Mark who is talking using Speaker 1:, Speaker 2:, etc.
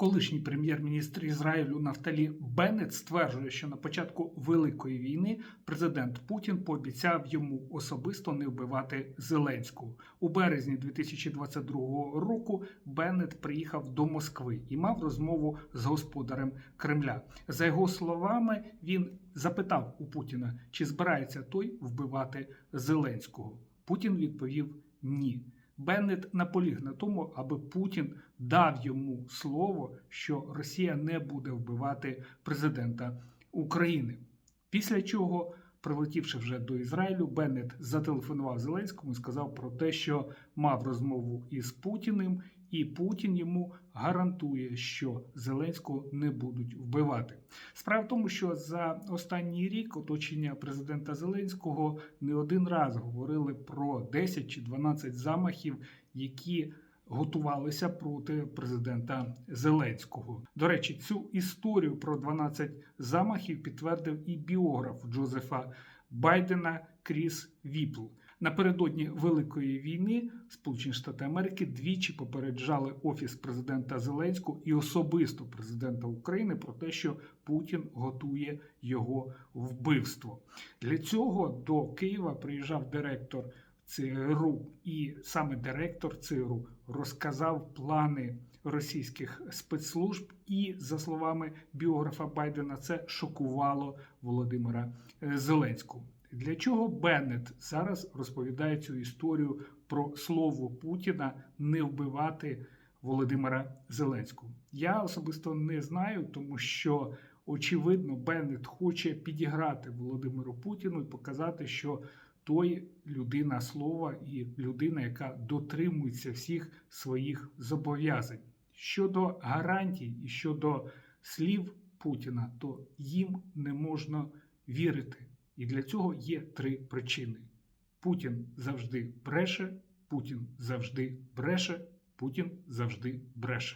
Speaker 1: Колишній прем'єр-міністр Ізраїлю Нафталі Беннет стверджує, що на початку великої війни президент Путін пообіцяв йому особисто не вбивати Зеленського у березні 2022 року. Беннет приїхав до Москви і мав розмову з господарем Кремля. За його словами, він запитав у Путіна, чи збирається той вбивати Зеленського. Путін відповів ні. Беннет наполіг на тому, аби Путін дав йому слово, що Росія не буде вбивати президента України. Після чого, прилетівши вже до Ізраїлю, Беннет зателефонував Зеленському і сказав про те, що мав розмову із Путіним, і Путін йому гарантує, що Зеленського не будуть вбивати. Справа в тому, що за останній рік оточення президента Зеленського не один раз говорили про 10 чи 12 замахів, які готувалися проти президента Зеленського. До речі, цю історію про 12 замахів підтвердив і біограф Джозефа Байдена Кріс Віпл. Напередодні Великої війни Сполучені Штати Америки двічі попереджали офіс президента Зеленського і особисто президента України про те, що Путін готує його вбивство. Для цього до Києва приїжджав директор ЦРУ, і саме директор ЦРУ розказав плани російських спецслужб, і за словами біографа Байдена, це шокувало Володимира е, Зеленського. Для чого Беннет зараз розповідає цю історію про слово Путіна не вбивати Володимира Зеленського? Я особисто не знаю, тому що очевидно Беннет хоче підіграти Володимиру Путіну і показати, що той людина слова і людина, яка дотримується всіх своїх зобов'язань. Щодо гарантій і щодо слів Путіна, то їм не можна вірити. І для цього є три причини: Путін завжди бреше, Путін завжди бреше, Путін завжди бреше.